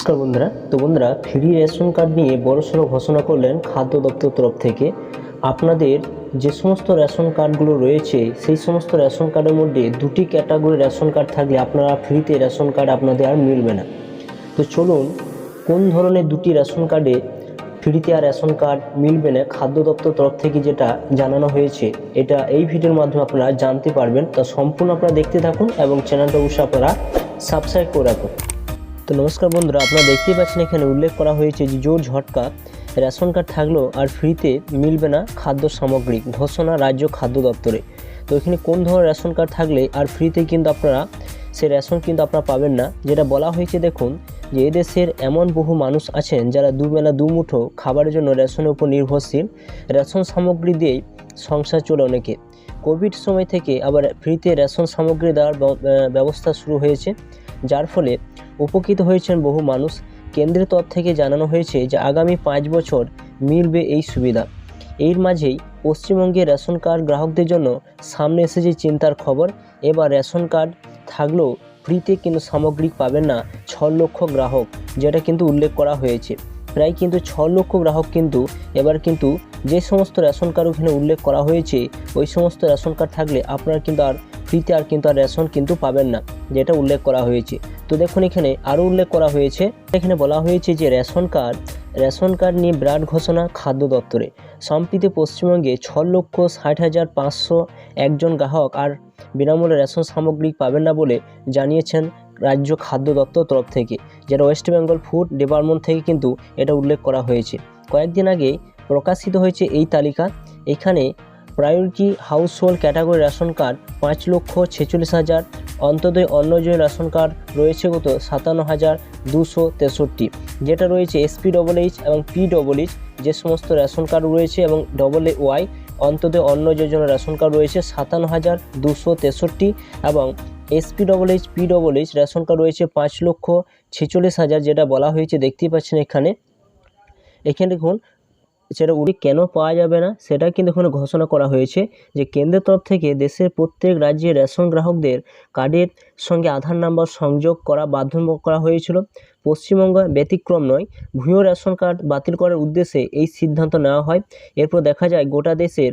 নমস্কার বন্ধুরা। তো বন্ধুরা ফ্রি রেশন কার্ড নিয়ে বড়সড় ঘোষণা করলেন খাদ্য দপ্তর তরফ থেকে। আপনাদের যে সমস্ত রেশন কার্ডগুলো রয়েছে, সেই সমস্ত রেশন কার্ডের মধ্যে দুটি ক্যাটাগরি রেশন কার্ড থাকলে আপনারা ফ্রিতে রেশন কার্ড আপনাদের আর মিলবে না। তো চলুন, কোন ধরনের দুটি রেশন কার্ডে ফ্রিতে আর রেশন কার্ড মিলবে না, খাদ্য দপ্তর তরফ থেকে যেটা জানানো হয়েছে, এটা এই ভিডিওর মাধ্যমে আপনারা জানতে পারবেন। তা সম্পূর্ণ আপনারা দেখতে থাকুন এবং চ্যানেলটা অবশ্যই আপনারা সাবস্ক্রাইব করে রাখুন। তো নমস্কার বন্ধুরা, আপনারা দেখতেই পাচ্ছেন এখানে উল্লেখ করা হয়েছে যে জোর ঝটকা, রেশন কার্ড থাকলেও আর ফ্রিতে মিলবে না খাদ্য সামগ্রী, ঘোষণা রাজ্য খাদ্য দপ্তরে। তো এখানে কোন ধরনের রেশন কার্ড থাকলে আর ফ্রিতে কিন্তু আপনারা সে রেশন কিন্তু আপনারা পাবেন না। যেটা বলা হয়েছে দেখুন, যে এদেশের এমন বহু মানুষ আছেন যারা দুবেলা দুমুঠো খাবারের জন্য রেশনের উপর নির্ভরশীল। রেশন সামগ্রী দিয়েই সংসার চলে অনেকে। কোভিড সময় থেকে আবার ফ্রিতে রেশন সামগ্রী দেওয়ার ব্যবস্থা শুরু হয়েছে, যার ফলে উপকৃত হয়েছেন বহু মানুষ। কেন্দ্রের তরফ থেকে জানানো হয়েছে যে, আগামী পাঁচ বছর মিলবে এই সুবিধা। এর মাঝেই পশ্চিমবঙ্গে রেশন কার্ড গ্রাহকদের জন্য সামনে এসেছে চিন্তার খবর। এবার রেশন কার্ড থাকলেও ফ্রিতে কিন্তু সামগ্রী পাবেন না ছ লক্ষ গ্রাহক, যেটা কিন্তু উল্লেখ করা হয়েছে। প্রায় কিন্তু ছ লক্ষ গ্রাহক কিন্তু এবার কিন্তু যে সমস্ত রেশন কার্ড ওখানে উল্লেখ করা হয়েছে, ওই সমস্ত রেশন কার্ড থাকলে আপনার কিন্তু আর ফ্রিতে আর কিন্তু আর রেশন কিন্তু পাবেন না, যেটা উল্লেখ করা হয়েছে। তো দেখুন এখানে আরও উল্লেখ করা হয়েছে, এখানে বলা হয়েছে যে রেশন কার্ড রেশন কার্ড নিয়ে বিরাট ঘোষণা খাদ্য দপ্তরে। সম্প্রতি পশ্চিমবঙ্গে ছ লক্ষ ষাট হাজার পাঁচশো একজন গ্রাহক আর বিনামূল্যে রেশন সামগ্রী পাবেন না বলে জানিয়েছেন রাজ্য খাদ্য দপ্তর তরফ থেকে, যেটা ওয়েস্ট বেঙ্গল ফুড ডিপার্টমেন্ট থেকে কিন্তু এটা উল্লেখ করা হয়েছে। কয়েকদিন আগে প্রকাশিত হয়েছে এই তালিকা, এখানে priority household category ration card পাঁচ লক্ষ ছেচল্লিশ হাজার। অন্তদয় অন্নজয় রেশন কার্ড রয়েছে কত সাতান্ন হাজার দুশো তেষট্টি। যেটা রয়েছে এসপি ডবল এইচ এবং পি ডবল এইচ যে সমস্ত রেশন কার্ড রয়েছে এবং ডবল এ ওয়াই অন্তদয় অন্ন যোজনা রেশন কার্ড রয়েছে সাতান্ন হাজার দুশো তেষট্টি এবং SP double H P double H ration card রয়েছে পাঁচ লক্ষ ছেচল্লিশ হাজার, যেটা বলা হয়েছে, দেখতেই পাচ্ছেন এখানে। এখানে দেখুন সেটা উড়ি কেন পাওয়া যাবে না, সেটা কিন্তু এখানে ঘোষণা করা হয়েছে যে কেন্দ্রের তরফ থেকে দেশের প্রত্যেক রাজ্যের রেশন গ্রাহকদের কার্ডের সঙ্গে আধার নাম্বার সংযোগ করা বাধ্যতামূলক করা হয়েছিল। পশ্চিমবঙ্গ ব্যতিক্রম নয়, ভুয়ো রেশন কার্ড বাতিল করার উদ্দেশ্যে এই সিদ্ধান্ত নেওয়া হয়। এরপর দেখা যায় গোটা দেশের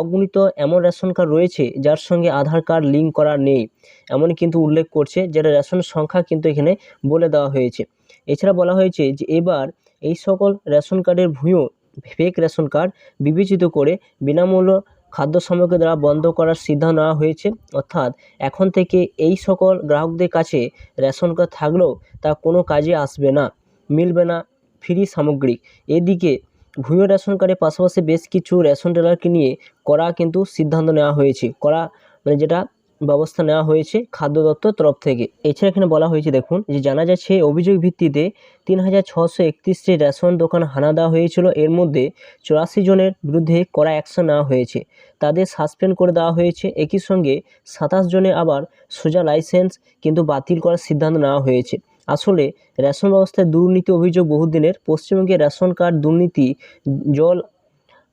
অগণিত এমন রেশন কার্ড রয়েছে যার সঙ্গে আধার কার্ড লিঙ্ক করা নেই। এমন কিন্তু উল্লেখ করছে যেটা রেশন সংখ্যা কিন্তু এখানে বলে দেওয়া হয়েছে। এছাড়া বলা হয়েছে যে এবার এই সকল রেশন কার্ডের ভুয়ো ফেক রেশন কার্ড বিবেচিত করে বিনামূল্য খাদ্য সামগ্রী দ্বারা বন্ধ করার সিদ্ধান্ত নেওয়া হয়েছে। অর্থাৎ এখন থেকে এই সকল গ্রাহকদের কাছে রেশন কার্ড থাকলেও তা কোনো কাজে আসবে না, মিলবে না ফ্রি সামগ্রী। এদিকে ভুয়ো রেশন কার্ডের পাশাপাশি বেশ কিছু রেশন ডিলারকে নিয়ে করা কিন্তু সিদ্ধান্ত নেওয়া হয়েছে। করা মানে যেটা ব্যবস্থা নেওয়া হয়েছে খাদ্য দপ্তর তরফ থেকে। এছাড়া এখানে বলা হয়েছে, দেখুন, যে জানা যাচ্ছে অভিযোগ ভিত্তিতে তিন হাজার ছশো একত্রিশটি রেশন দোকান হানা দেওয়া হয়েছিল। এর মধ্যে চুরাশি জনের বিরুদ্ধে কড়া অ্যাকশন নেওয়া হয়েছে। তাদের সাসপেন্ড করে দেওয়া হয়েছে। একই সঙ্গে সাতাশ জনের আবার সোজা লাইসেন্স কিন্তু বাতিল করার সিদ্ধান্ত নেওয়া হয়েছে। আসলে রেশন ব্যবস্থায় দুর্নীতি অভিযোগ বহুদিনের। পশ্চিমবঙ্গে রেশন কার্ড দুর্নীতি, জল,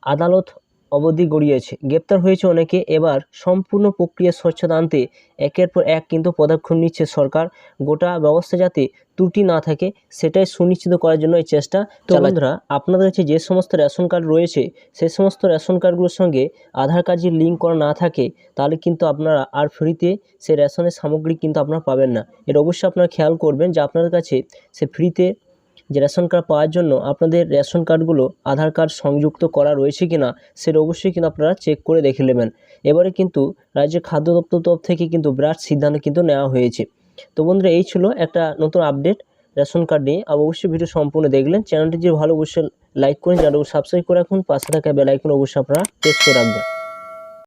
আদালত অবধি গড়িয়েছে। গ্রেপ্তার হয়েছে অনেকে। এবার সম্পূর্ণ প্রক্রিয়া স্বচ্ছতা আনতে একের পর এক কিন্তু পদক্ষেপ নিচ্ছে সরকার। গোটা ব্যবস্থা যাতে ত্রুটি না থাকে সেটাই সুনিশ্চিত করার জন্য এই চেষ্টা তো বন্ধুরা আপনাদের কাছে যে সমস্ত রেশন কার্ড রয়েছে সেই সমস্ত রেশন কার্ডগুলোর সঙ্গে আধার কার্ড যদি লিঙ্ক করা না থাকে তাহলে কিন্তু আপনারা আর ফ্রিতে সেই রেশনের সামগ্রী কিন্তু আপনারা পাবেন না। এটা অবশ্যই আপনারা খেয়াল করবেন যে আপনাদের কাছে সে ফ্রিতে যে রেশন কার্ড পাওয়ার জন্য আপনাদের রেশন কার্ডগুলো আধার কার্ড সংযুক্ত করা রয়েছে কি না সেটা অবশ্যই কিন্তু আপনারা চেক করে দেখে নেবেন। এবারে কিন্তু রাজ্যের খাদ্য দপ্তর তরফ থেকে কিন্তু বিরাট সিদ্ধান্ত কিন্তু নেওয়া হয়েছে। তো বন্ধুরা, এই ছিল একটা নতুন আপডেট রেশন কার্ড নিয়ে। আর অবশ্যই ভিডিও সম্পূর্ণ দেখলেন। চ্যানেলটি যে ভালো, অবশ্যই লাইক করুন। চ্যানেলটি সাবস্ক্রাইব করে রাখুন। পাশে থাকা বেল আইকন অবশ্যই আপনারা প্রেস করে রাখবেন।